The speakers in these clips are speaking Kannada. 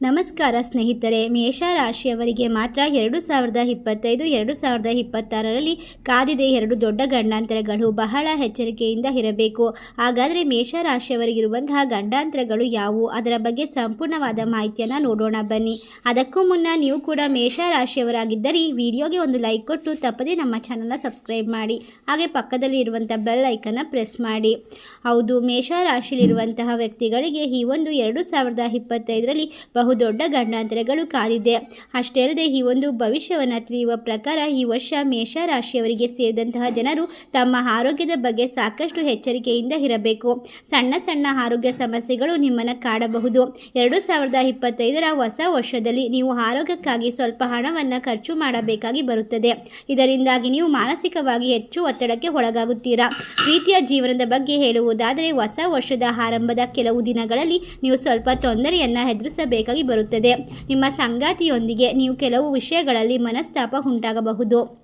ನಮಸ್ಕಾರ ಸ್ನೇಹಿತರೆ ಮೇಷರಾಶಿಯವರಿಗೆ ಮಾತ್ರ ಎರಡು ಸಾವಿರದ ಇಪ್ಪತ್ತೈದು, ಎರಡು ಸಾವಿರದ ಇಪ್ಪತ್ತಾರರಲ್ಲಿ ಕಾದಿದೆ ಎರಡು ದೊಡ್ಡ ಗಂಡಾಂತರಗಳು. ಬಹಳ ಎಚ್ಚರಿಕೆಯಿಂದ ಇರಬೇಕು. ಹಾಗಾದರೆ ಮೇಷರಾಶಿಯವರಿಗಿರುವಂತಹ ಗಂಡಾಂತರಗಳು ಯಾವುವು? ಅದರ ಬಗ್ಗೆ ಸಂಪೂರ್ಣವಾದ ಮಾಹಿತಿಯನ್ನು ನೋಡೋಣ ಬನ್ನಿ. ಅದಕ್ಕೂ ಮುನ್ನ ನೀವು ಕೂಡ ಮೇಷರಾಶಿಯವರಾಗಿದ್ದರೆ ಈ ವಿಡಿಯೋಗೆ ಒಂದು ಲೈಕ್ ಕೊಟ್ಟು ತಪ್ಪದೇ ನಮ್ಮ ಚಾನಲ್ನ ಸಬ್ಸ್ಕ್ರೈಬ್ ಮಾಡಿ. ಹಾಗೆ ಪಕ್ಕದಲ್ಲಿ ಇರುವಂಥ ಬೆಲ್ ಐಕನ್ನ ಪ್ರೆಸ್ ಮಾಡಿ. ಹೌದು ಮೇಷರಾಶಿಯಲ್ಲಿರುವಂತಹ ವ್ಯಕ್ತಿಗಳಿಗೆ ಈ ಒಂದು ಎರಡು ಸಾವಿರದ ಇಪ್ಪತ್ತೈದರಲ್ಲಿ ಬಹುದೊಡ್ಡ ಗಂಡಾಂತರಗಳು ಕಾದಿದೆ. ಅಷ್ಟೇ ಅಲ್ಲದೆ ಈ ಒಂದು ಭವಿಷ್ಯವನ್ನು ತಿಳಿಯುವ ಪ್ರಕಾರ ಈ ವರ್ಷ ಮೇಷ ರಾಶಿಯವರಿಗೆ ಸೇರಿದಂತಹ ಜನರು ತಮ್ಮ ಆರೋಗ್ಯದ ಬಗ್ಗೆ ಸಾಕಷ್ಟು ಎಚ್ಚರಿಕೆಯಿಂದ ಇರಬೇಕು. ಸಣ್ಣ ಸಣ್ಣ ಆರೋಗ್ಯ ಸಮಸ್ಯೆಗಳು ನಿಮ್ಮನ್ನು ಕಾಡಬಹುದು. ಎರಡು ಸಾವಿರದ ಇಪ್ಪತ್ತೈದರ ಹೊಸ ವರ್ಷದಲ್ಲಿ ನೀವು ಆರೋಗ್ಯಕ್ಕಾಗಿ ಸ್ವಲ್ಪ ಹಣವನ್ನು ಖರ್ಚು ಮಾಡಬೇಕಾಗಿ ಬರುತ್ತದೆ. ಇದರಿಂದಾಗಿ ನೀವು ಮಾನಸಿಕವಾಗಿ ಹೆಚ್ಚು ಒತ್ತಡಕ್ಕೆ ಒಳಗಾಗುತ್ತೀರಾ. ಪ್ರೀತಿಯ ಜೀವನದ ಬಗ್ಗೆ ಹೇಳುವುದಾದರೆ ಹೊಸ ವರ್ಷದ ಆರಂಭದ ಕೆಲವು ದಿನಗಳಲ್ಲಿ ನೀವು ಸ್ವಲ್ಪ ತೊಂದರೆಯನ್ನು ಎದುರಿಸಬೇಕಾಗಿ ಬರುತ್ತದೆ. ನಿಮ್ಮ ಸಂಗಾತಿಯೊಂದಿಗೆ ನೀವು ಕೆಲವು ವಿಷಯಗಳಲ್ಲಿ ಮನಸ್ತಾಪ ಉಂಟಾಗಬಹುದು.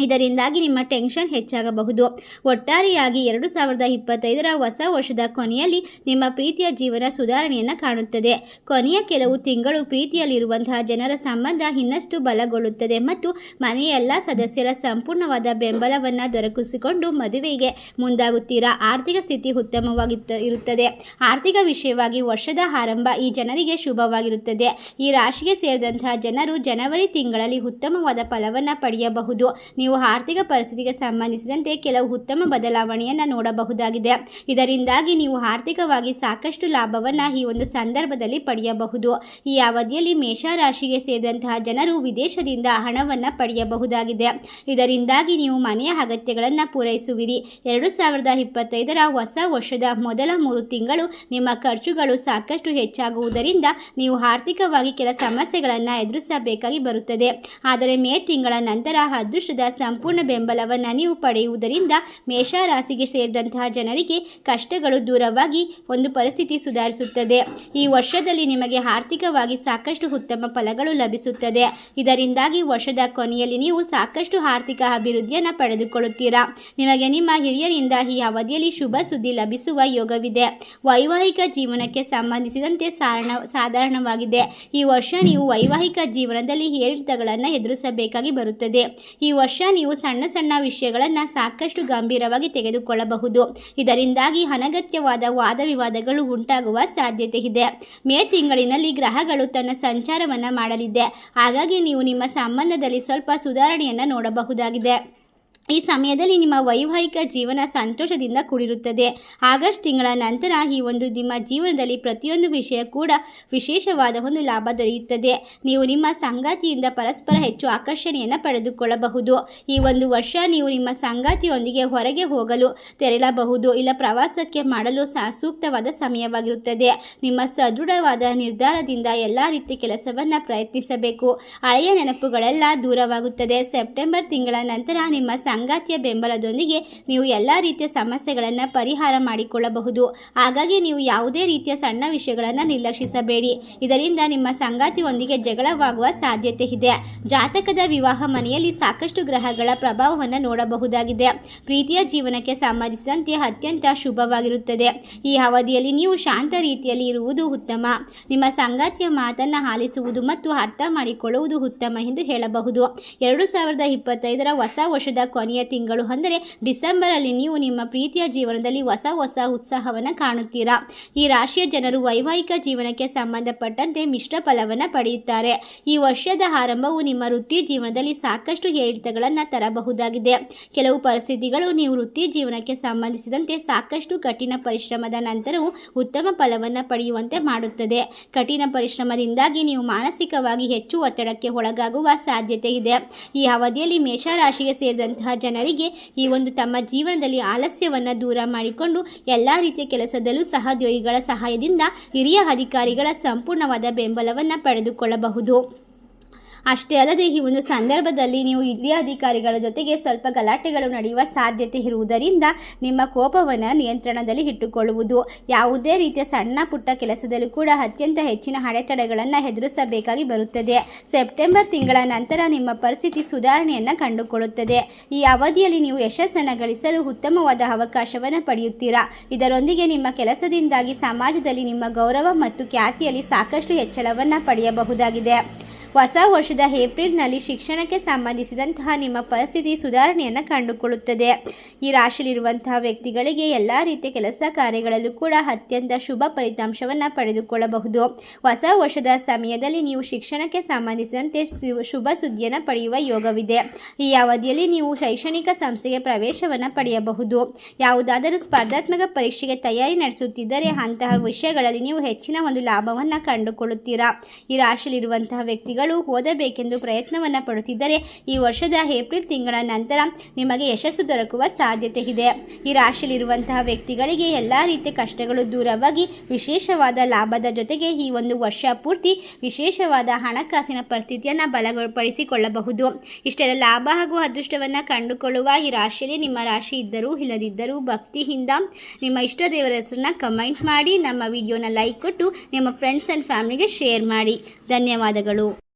ಇದರಿಂದಾಗಿ ನಿಮ್ಮ ಟೆನ್ಷನ್ ಹೆಚ್ಚಾಗಬಹುದು. ಒಟ್ಟಾರೆಯಾಗಿ ಎರಡು ಸಾವಿರದ ಇಪ್ಪತ್ತೈದರ ಹೊಸ ವರ್ಷದ ಕೊನೆಯಲ್ಲಿ ನಿಮ್ಮ ಪ್ರೀತಿಯ ಜೀವನ ಸುಧಾರಣೆಯನ್ನು ಕಾಣುತ್ತದೆ. ಕೊನೆಯ ಕೆಲವು ತಿಂಗಳು ಪ್ರೀತಿಯಲ್ಲಿರುವಂತಹ ಜನರ ಸಂಬಂಧ ಇನ್ನಷ್ಟು ಬಲಗೊಳ್ಳುತ್ತದೆ ಮತ್ತು ಮನೆಯ ಎಲ್ಲ ಸದಸ್ಯರ ಸಂಪೂರ್ಣವಾದ ಬೆಂಬಲವನ್ನು ದೊರಕಿಸಿಕೊಂಡು ಮದುವೆಗೆ ಮುಂದಾಗುತ್ತೀರಾ? ಆರ್ಥಿಕ ಸ್ಥಿತಿ ಉತ್ತಮವಾಗಿತ್ತು, ಇರುತ್ತದೆ. ಆರ್ಥಿಕ ವಿಷಯವಾಗಿ ವರ್ಷದ ಆರಂಭ ಈ ಜನರಿಗೆ ಶುಭವಾಗಿರುತ್ತದೆ. ಈ ರಾಶಿಗೆ ಸೇರಿದಂತಹ ಜನರು ಜನವರಿ ತಿಂಗಳಲ್ಲಿ ಉತ್ತಮವಾದ ಫಲವನ್ನು ಪಡೆಯಬಹುದು. ನೀವು ಆರ್ಥಿಕ ಪರಿಸ್ಥಿತಿಗೆ ಸಂಬಂಧಿಸಿದಂತೆ ಕೆಲವು ಉತ್ತಮ ಬದಲಾವಣೆಯನ್ನು ನೋಡಬಹುದಾಗಿದೆ. ಇದರಿಂದಾಗಿ ನೀವು ಆರ್ಥಿಕವಾಗಿ ಸಾಕಷ್ಟು ಲಾಭವನ್ನು ಈ ಒಂದು ಸಂದರ್ಭದಲ್ಲಿ ಪಡೆಯಬಹುದು. ಈ ಅವಧಿಯಲ್ಲಿ ಮೇಷರಾಶಿಗೆ ಸೇರಿದಂತಹ ಜನರು ವಿದೇಶದಿಂದ ಹಣವನ್ನು ಪಡೆಯಬಹುದಾಗಿದೆ. ಇದರಿಂದಾಗಿ ನೀವು ಮನೆಯ ಅಗತ್ಯಗಳನ್ನು ಪೂರೈಸುವಿರಿ. ಎರಡು ಸಾವಿರದ ಇಪ್ಪತ್ತೈದರ ಹೊಸ ವರ್ಷದ ಮೊದಲ ಮೂರು ತಿಂಗಳು ನಿಮ್ಮ ಖರ್ಚುಗಳು ಸಾಕಷ್ಟು ಹೆಚ್ಚಾಗುವುದರಿಂದ ನೀವು ಆರ್ಥಿಕವಾಗಿ ಕೆಲ ಸಮಸ್ಯೆಗಳನ್ನು ಎದುರಿಸಬೇಕಾಗಿ ಬರುತ್ತದೆ. ಆದರೆ ಮೇ ತಿಂಗಳ ನಂತರ ಅದೃಷ್ಟದ ಸಂಪೂರ್ಣ ಬೆಂಬಲವನ್ನು ನೀವು ಪಡೆಯುವುದರಿಂದ ಮೇಷ ರಾಶಿಗೆ ಸೇರಿದಂತಹ ಜನರಿಗೆ ಕಷ್ಟಗಳು ದೂರವಾಗಿ ಒಂದು ಪರಿಸ್ಥಿತಿ ಸುಧಾರಿಸುತ್ತದೆ. ಈ ವರ್ಷದಲ್ಲಿ ನಿಮಗೆ ಆರ್ಥಿಕವಾಗಿ ಸಾಕಷ್ಟು ಉತ್ತಮ ಫಲಗಳು ಲಭಿಸುತ್ತದೆ. ಇದರಿಂದಾಗಿ ವರ್ಷದ ಕೊನೆಯಲ್ಲಿ ನೀವು ಸಾಕಷ್ಟು ಆರ್ಥಿಕ ಅಭಿವೃದ್ಧಿಯನ್ನು ಪಡೆದುಕೊಳ್ಳುತ್ತೀರಾ? ನಿಮಗೆ ನಿಮ್ಮ ಹಿರಿಯರಿಂದ ಈ ಅವಧಿಯಲ್ಲಿ ಶುಭ ಸುದ್ದಿ ಲಭಿಸುವ ಯೋಗವಿದೆ. ವೈವಾಹಿಕ ಜೀವನಕ್ಕೆ ಸಂಬಂಧಿಸಿದಂತೆ ಸಾರಣ, ಸಾಧಾರಣವಾಗಿದೆ. ಈ ವರ್ಷ ನೀವು ವೈವಾಹಿಕ ಜೀವನದಲ್ಲಿ ಏರಿಳಿತಗಳನ್ನು ಎದುರಿಸಬೇಕಾಗಿ ಬರುತ್ತದೆ. ಈ ವರ್ಷ ನೀವು ಸಣ್ಣ ಸಣ್ಣ ವಿಷಯಗಳನ್ನು ಸಾಕಷ್ಟು ಗಂಭೀರವಾಗಿ ತೆಗೆದುಕೊಳ್ಳಬಹುದು. ಇದರಿಂದಾಗಿ ಅನಗತ್ಯವಾದ ವಾದ ವಿವಾದಗಳು ಉಂಟಾಗುವ ಸಾಧ್ಯತೆ ಇದೆ. ಮೇ ತಿಂಗಳಿನಲ್ಲಿ ಗ್ರಹಗಳು ತನ್ನ ಸಂಚಾರವನ್ನು ಮಾಡಲಿದೆ. ಹಾಗಾಗಿ ನೀವು ನಿಮ್ಮ ಸಂಬಂಧದಲ್ಲಿ ಸ್ವಲ್ಪ ಸುಧಾರಣೆಯನ್ನು ನೋಡಬಹುದಾಗಿದೆ. ಈ ಸಮಯದಲ್ಲಿ ನಿಮ್ಮ ವೈವಾಹಿಕ ಜೀವನ ಸಂತೋಷದಿಂದ ಕೂಡಿರುತ್ತದೆ. ಆಗಸ್ಟ್ ತಿಂಗಳ ನಂತರ ಈ ಒಂದು ನಿಮ್ಮ ಜೀವನದಲ್ಲಿ ಪ್ರತಿಯೊಂದು ವಿಷಯ ಕೂಡ ವಿಶೇಷವಾದ ಒಂದು ಲಾಭ ದೊರೆಯುತ್ತದೆ. ನೀವು ನಿಮ್ಮ ಸಂಗಾತಿಯಿಂದ ಪರಸ್ಪರ ಹೆಚ್ಚು ಆಕರ್ಷಣೆಯನ್ನು ಪಡೆದುಕೊಳ್ಳಬಹುದು. ಈ ಒಂದು ವರ್ಷ ನೀವು ನಿಮ್ಮ ಸಂಗಾತಿಯೊಂದಿಗೆ ಹೊರಗೆ ಹೋಗಲು, ತೆರಳಬಹುದು, ಇಲ್ಲ ಪ್ರವಾಸಕ್ಕೆ ಮಾಡಲು ಸಹ ಸೂಕ್ತವಾದ ಸಮಯವಾಗಿರುತ್ತದೆ. ನಿಮ್ಮ ಸದೃಢವಾದ ನಿರ್ಧಾರದಿಂದ ಎಲ್ಲ ರೀತಿಯ ಕೆಲಸವನ್ನು ಪ್ರಯತ್ನಿಸಬೇಕು. ಹಳೆಯ ನೆನಪುಗಳೆಲ್ಲ ದೂರವಾಗುತ್ತದೆ. ಸೆಪ್ಟೆಂಬರ್ ತಿಂಗಳ ನಂತರ ನಿಮ್ಮ ಸಂಗಾತಿಯ ಬೆಂಬಲದೊಂದಿಗೆ ನೀವು ಎಲ್ಲ ರೀತಿಯ ಸಮಸ್ಯೆಗಳನ್ನು ಪರಿಹಾರ ಮಾಡಿಕೊಳ್ಳಬಹುದು. ಹಾಗಾಗಿ ನೀವು ಯಾವುದೇ ರೀತಿಯ ಸಣ್ಣ ವಿಷಯಗಳನ್ನು ನಿರ್ಲಕ್ಷಿಸಬೇಡಿ. ಇದರಿಂದ ನಿಮ್ಮ ಸಂಗಾತಿಯೊಂದಿಗೆ ಜಗಳವಾಗುವ ಸಾಧ್ಯತೆ ಇದೆ. ಜಾತಕದ ವಿವಾಹ ಮನೆಯಲ್ಲಿ ಸಾಕಷ್ಟು ಗ್ರಹಗಳ ಪ್ರಭಾವವನ್ನು ನೋಡಬಹುದಾಗಿದೆ. ಪ್ರೀತಿಯ ಜೀವನಕ್ಕೆ ಸಂಬಂಧಿಸಿದಂತೆ ಅತ್ಯಂತ ಶುಭವಾಗಿರುತ್ತದೆ. ಈ ಅವಧಿಯಲ್ಲಿ ನೀವು ಶಾಂತ ರೀತಿಯಲ್ಲಿ ಇರುವುದು ಉತ್ತಮ. ನಿಮ್ಮ ಸಂಗಾತಿಯ ಮಾತನ್ನು ಆಲಿಸುವುದು ಮತ್ತು ಅರ್ಥ ಮಾಡಿಕೊಳ್ಳುವುದು ಉತ್ತಮ ಎಂದು ಹೇಳಬಹುದು. ಎರಡು ಸಾವಿರದ ಇಪ್ಪತ್ತೈದರ ಹೊಸ ವರ್ಷದ ಕೊನೆಯ ತಿಂಗಳು, ಅಂದರೆ ಡಿಸೆಂಬರಲ್ಲಿ ನೀವು ನಿಮ್ಮ ಪ್ರೀತಿಯ ಜೀವನದಲ್ಲಿ ಹೊಸ ಹೊಸ ಉತ್ಸಾಹವನ್ನು ಕಾಣುತ್ತೀರಾ? ಈ ರಾಶಿಯ ಜನರು ವೈವಾಹಿಕ ಜೀವನಕ್ಕೆ ಸಂಬಂಧಪಟ್ಟಂತೆ ಮಿಶ್ರ ಫಲವನ್ನು ಪಡೆಯುತ್ತಾರೆ. ಈ ವರ್ಷದ ಆರಂಭವು ನಿಮ್ಮ ವೃತ್ತಿ ಜೀವನದಲ್ಲಿ ಸಾಕಷ್ಟು ಏರಿಳಿತಗಳನ್ನು ತರಬಹುದಾಗಿದೆ. ಕೆಲವು ಪರಿಸ್ಥಿತಿಗಳು ನೀವು ವೃತ್ತಿ ಜೀವನಕ್ಕೆ ಸಂಬಂಧಿಸಿದಂತೆ ಸಾಕಷ್ಟು ಕಠಿಣ ಪರಿಶ್ರಮದ ನಂತರವೂ ಉತ್ತಮ ಫಲವನ್ನು ಪಡೆಯುವಂತೆ ಮಾಡುತ್ತದೆ. ಕಠಿಣ ಪರಿಶ್ರಮದಿಂದಾಗಿ ನೀವು ಮಾನಸಿಕವಾಗಿ ಹೆಚ್ಚು ಒತ್ತಡಕ್ಕೆ ಒಳಗಾಗುವ ಸಾಧ್ಯತೆ ಇದೆ. ಈ ಅವಧಿಯಲ್ಲಿ ಮೇಷರಾಶಿಗೆ ಸೇರಿದಂತಹ ಜನರಿಗೆ ಈ ಒಂದು ತಮ್ಮ ಜೀವನದಲ್ಲಿ ಆಲಸ್ಯವನ್ನು ದೂರ ಮಾಡಿಕೊಂಡು ಎಲ್ಲ ರೀತಿಯ ಕೆಲಸದಲ್ಲೂ ಸಹೋದ್ಯೋಗಿಗಳ ಸಹಾಯದಿಂದ ಹಿರಿಯ ಅಧಿಕಾರಿಗಳ ಸಂಪೂರ್ಣವಾದ ಬೆಂಬಲವನ್ನು ಪಡೆದುಕೊಳ್ಳಬಹುದು. ಅಷ್ಟೇ ಅಲ್ಲದೆ ಈ ಒಂದು ಸಂದರ್ಭದಲ್ಲಿ ನೀವು ಹಿರಿಯ ಅಧಿಕಾರಿಗಳ ಜೊತೆಗೆ ಸ್ವಲ್ಪ ಗಲಾಟೆಗಳು ನಡೆಯುವ ಸಾಧ್ಯತೆ ಇರುವುದರಿಂದ ನಿಮ್ಮ ಕೋಪವನ್ನು ನಿಯಂತ್ರಣದಲ್ಲಿ ಇಟ್ಟುಕೊಳ್ಳುವುದು. ಯಾವುದೇ ರೀತಿಯ ಸಣ್ಣ ಪುಟ್ಟ ಕೆಲಸದಲ್ಲೂ ಕೂಡ ಅತ್ಯಂತ ಹೆಚ್ಚಿನ ಅಡೆತಡೆಗಳನ್ನು ಎದುರಿಸಬೇಕಾಗಿ ಬರುತ್ತದೆ. ಸೆಪ್ಟೆಂಬರ್ ತಿಂಗಳ ನಂತರ ನಿಮ್ಮ ಪರಿಸ್ಥಿತಿ ಸುಧಾರಣೆಯನ್ನು ಕಂಡುಕೊಳ್ಳುತ್ತದೆ. ಈ ಅವಧಿಯಲ್ಲಿ ನೀವು ಯಶಸ್ಸನ್ನು ಗಳಿಸಲು ಉತ್ತಮವಾದ ಅವಕಾಶವನ್ನು ಪಡೆಯುತ್ತೀರಾ? ಇದರೊಂದಿಗೆ ನಿಮ್ಮ ಕೆಲಸದಿಂದಾಗಿ ಸಮಾಜದಲ್ಲಿ ನಿಮ್ಮ ಗೌರವ ಮತ್ತು ಖ್ಯಾತಿಯಲ್ಲಿ ಸಾಕಷ್ಟು ಹೆಚ್ಚಳವನ್ನು ಪಡೆಯಬಹುದಾಗಿದೆ. ಹೊಸ ವರ್ಷದ ಏಪ್ರಿಲ್ನಲ್ಲಿ ಶಿಕ್ಷಣಕ್ಕೆ ಸಂಬಂಧಿಸಿದಂತಹ ನಿಮ್ಮ ಪರಿಸ್ಥಿತಿ ಸುಧಾರಣೆಯನ್ನು ಕಂಡುಕೊಳ್ಳುತ್ತದೆ. ಈ ರಾಶಿಯಲ್ಲಿರುವಂತಹ ವ್ಯಕ್ತಿಗಳಿಗೆ ಎಲ್ಲ ರೀತಿಯ ಕೆಲಸ ಕಾರ್ಯಗಳಲ್ಲೂ ಕೂಡ ಅತ್ಯಂತ ಶುಭ ಫಲಿತಾಂಶವನ್ನು ಪಡೆದುಕೊಳ್ಳಬಹುದು. ಹೊಸ ವರ್ಷದ ಸಮಯದಲ್ಲಿ ನೀವು ಶಿಕ್ಷಣಕ್ಕೆ ಸಂಬಂಧಿಸಿದಂತೆ ಶುಭ ಸುದ್ದಿಯನ್ನು ಪಡೆಯುವ ಯೋಗವಿದೆ. ಈ ಅವಧಿಯಲ್ಲಿ ನೀವು ಶೈಕ್ಷಣಿಕ ಸಂಸ್ಥೆಗೆ ಪ್ರವೇಶವನ್ನು ಪಡೆಯಬಹುದು. ಯಾವುದಾದರೂ ಸ್ಪರ್ಧಾತ್ಮಕ ಪರೀಕ್ಷೆಗೆ ತಯಾರಿ ನಡೆಸುತ್ತಿದ್ದರೆ ಅಂತಹ ವಿಷಯಗಳಲ್ಲಿ ನೀವು ಹೆಚ್ಚಿನ ಒಂದು ಲಾಭವನ್ನು ಕಂಡುಕೊಳ್ಳುತ್ತೀರಾ. ಈ ರಾಶಿಯಲ್ಲಿರುವಂತಹ ವ್ಯಕ್ತಿಗಳು ಓದಬೇಕೆಂದು ಪ್ರಯತ್ನವನ್ನು ಪಡುತ್ತಿದ್ದರೆ ಈ ವರ್ಷದ ಏಪ್ರಿಲ್ ತಿಂಗಳ ನಂತರ ನಿಮಗೆ ಯಶಸ್ಸು ದೊರಕುವ ಸಾಧ್ಯತೆ ಇದೆ. ಈ ರಾಶಿಯಲ್ಲಿರುವಂತಹ ವ್ಯಕ್ತಿಗಳಿಗೆ ಎಲ್ಲ ರೀತಿಯ ಕಷ್ಟಗಳು ದೂರವಾಗಿ ವಿಶೇಷವಾದ ಲಾಭದ ಜೊತೆಗೆ ಈ ಒಂದು ವರ್ಷ ಪೂರ್ತಿ ವಿಶೇಷವಾದ ಹಣಕಾಸಿನ ಪರಿಸ್ಥಿತಿಯನ್ನು ಬಲಪಡಿಸಿಕೊಳ್ಳಬಹುದು ಇಷ್ಟೆಲ್ಲ ಲಾಭ ಹಾಗೂ ಅದೃಷ್ಟವನ್ನು ಕಂಡುಕೊಳ್ಳುವ ಈ ರಾಶಿಯಲ್ಲಿ ನಿಮ್ಮ ರಾಶಿ ಇದ್ದರೂ ಇಲ್ಲದಿದ್ದರೂ ಭಕ್ತಿಯಿಂದ ನಿಮ್ಮ ಇಷ್ಟ ದೇವರ ಹೆಸರನ್ನ ಕಮೆಂಟ್ ಮಾಡಿ, ನಮ್ಮ ವಿಡಿಯೋನ ಲೈಕ್ ಕೊಟ್ಟು, ನಿಮ್ಮ ಫ್ರೆಂಡ್ಸ್ ಆ್ಯಂಡ್ ಫ್ಯಾಮಿಲಿಗೆ ಶೇರ್ ಮಾಡಿ. ಧನ್ಯವಾದಗಳು.